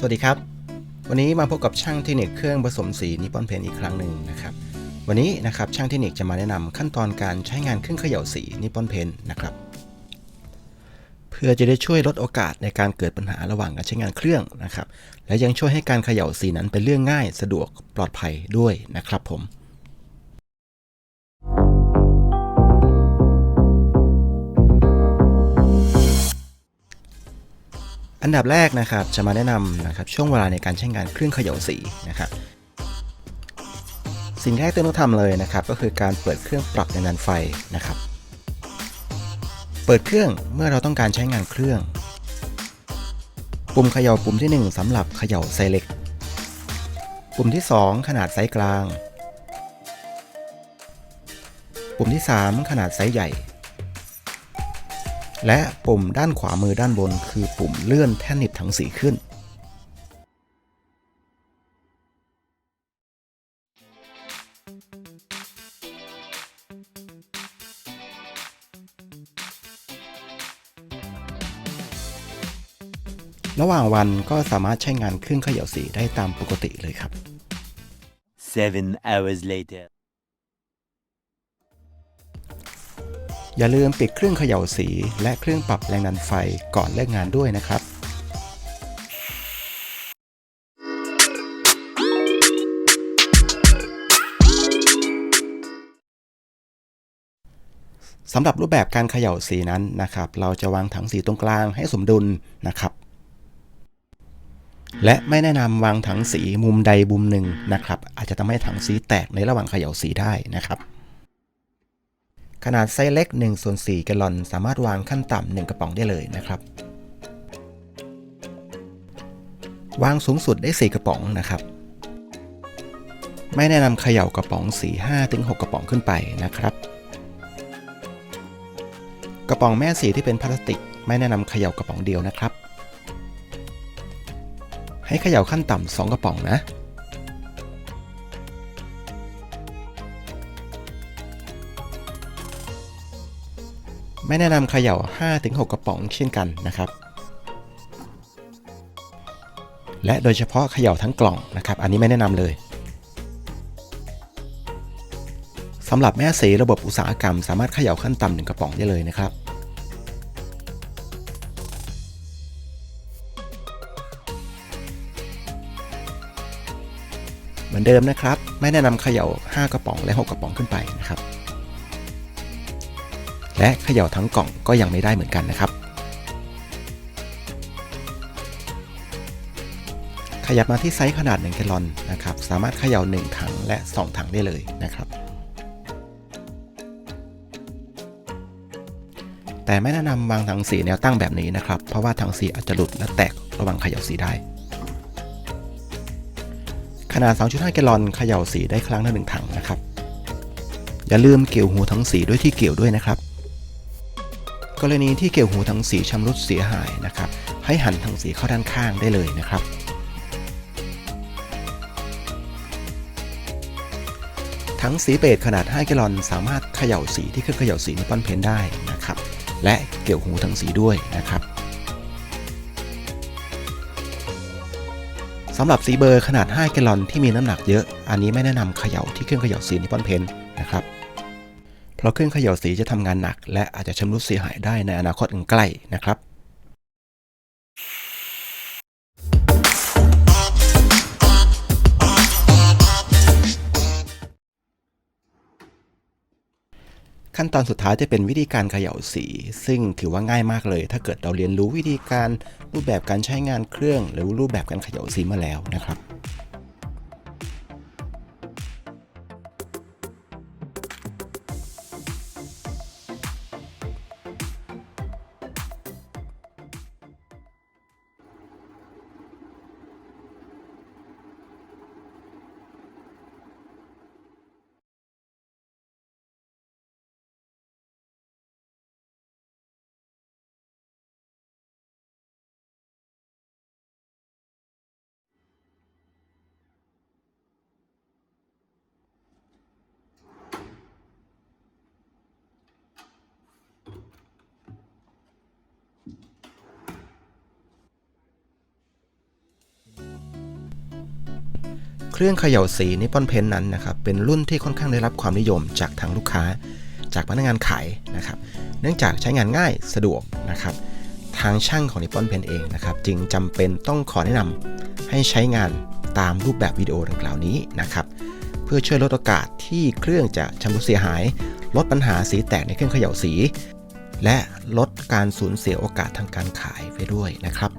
สวัสดีครับ วันนี้มาพบกับช่างเทคนิคเครื่องผสมสีนิปอนเพนอีกครั้งหนึ่งนะครับ วันนี้นะครับช่างเทคนิคจะมาแนะนำขั้นตอนการใช้งานเครื่องเขย่าสีนิปอนเพนนะครับ เพื่อจะได้ช่วยลดโอกาสในการเกิดปัญหาระหว่างการใช้งานเครื่องนะครับ และยังช่วยให้การเขย่าสีนั้นเป็นเรื่องง่ายสะดวกปลอดภัยด้วยนะครับผม อันดับแรกนะครับจะมาแนะนำนะครับช่วงเวลาในการใช้งานเครื่องเขย่าสีนะครับสิ่งแรกที่ต้องทำเลยนะครับ ก็คือการเปิดเครื่องปรับแรงดันไฟนะครับ เปิดเครื่องเมื่อเราต้องการใช้งานเครื่อง ปุ่มเขย่าปุ่มที่ 1สำหรับเขย่าไซเล็ก ปุ่มที่ 2 ขนาดไซส์กลาง ปุ่มที่ 3 ขนาดไซส์ใหญ่ และปุ่มด้านขวามือด้านบน คือปุ่มเลื่อนแท่นหนีบถังสีขึ้น ระหว่างวันก็สามารถใช้งานเครื่องเขย่าสีได้ตามปกติเลยครับ Seven hours later. อย่าลืมปิดเครื่องเขย่าสี และเครื่องปรับแรงดันไฟก่อนเลิกงานด้วยนะครับสำหรับรูปแบบการเขย่าสีนั้นนะครับ เราจะวางถังสีตรงกลางให้สมดุลนะครับ และไม่แนะนำวางถังสีมุมใดมุมหนึ่งนะครับ อาจจะทำให้ถังสีแตกในระหว่างเขย่าสีได้นะครับ ขนาดไซส์เล็ก1ส่วน4แกลลอน สามารถวางขั้นต่ำ1กระป๋องได้เลยนะครับ วางสูงสุดได้ 4 กระป๋องนะครับ ไม่แนะนำเขย่ากระป๋องสี5ถึง6กระป๋องขึ้นไปนะครับ กระป๋องแม่สีที่เป็นพลาสติก ไม่แนะนำเขย่ากระป๋องเดียวนะครับ ให้เขย่าขั้นต่ำ2กระป๋องนะ ไม่แนะนำเขย่า 5-6 กระป๋องเช่นกันนะครับ และโดยเฉพาะเขย่าทั้งกล่องนะครับ อันนี้ไม่แนะนำเลยสำหรับแม่สีระบบอุตสาหกรรม สามารถเขย่าขั้นต่ำหนึ่งกระป๋องได้เลยนะครับเหมือนเดิมนะครับ ไม่แนะนำเขย่า 5 กระป๋องและ 6 กระป๋องขึ้นไปนะครับ และเขย่าทั้งกล่องก็ยังไม่ได้เหมือนกันนะครับ ขยับมาที่ไซส์ขนาด1แกลลอนนะครับ สามารถเขย่า 1 ถังและ 2 ถังได้เลยนะครับ แต่ไม่แนะนำวางถังสีแนวตั้งแบบนี้นะครับ เพราะว่าถังสีอาจจะหลุดและแตกระหว่างเขย่าสีได้ขนาด 2.5 แกลลอนเขย่าสีได้ครั้งละหนึ่งถังนะครับ อย่าลืมเกี่ยวหูทั้งสีด้วยที่เกี่ยวด้วยนะครับ กรณีที่เกี่ยวหูทั้งสีชำรุดเสียหายนะครับ ให้หันทั้งสีเข้าด้านข้างได้เลยนะครับ ทั้งสีเบสขนาด 5 แกลลอน สามารถเขย่าสีที่เครื่องเขย่าสีนิปปอนเพนได้นะครับ และเกี่ยวหูทั้งสีด้วยนะครับสำหรับสีเบอร์ขนาด 5 แกลลอนที่มีน้ำหนักเยอะ อันนี้ไม่แนะนำเขย่าที่เครื่องเขย่าสีนิปปอนเพนนะครับ เพราะเครื่องเขย่าสีจะทำงานหนัก และอาจจะชำรุดเสียหายได้ในอนาคตอันใกล้นะครับขั้นตอนสุดท้ายจะเป็นวิธีการเขย่าสี ซึ่งถือว่าง่ายมากเลย ถ้าเกิดเราเรียนรู้วิธีการรูปแบบการใช้งานเครื่อง หรือรูปแบบการเขย่าสีมาแล้วนะครับ เครื่องเขย่าสีนิปอนเพนนั้นนะครับเป็นรุ่นที่ค่อนข้างได้รับความนิยมจากทางลูกค้า จากพนักงานขายนะครับ เนื่องจากใช้งานง่ายสะดวกนะครับ ทางช่างของนิปอนเพนเองนะครับ จึงจำเป็นต้องขอแนะนำให้ใช้งานตามรูปแบบวิดีโอดังกล่าวนี้นะครับ เพื่อช่วยลดโอกาสที่เครื่องจะชำรุดเสียหาย ลดปัญหาสีแตกในเครื่องเขย่าสี และลดการสูญเสียโอกาสทางการขายไปด้วยนะครับ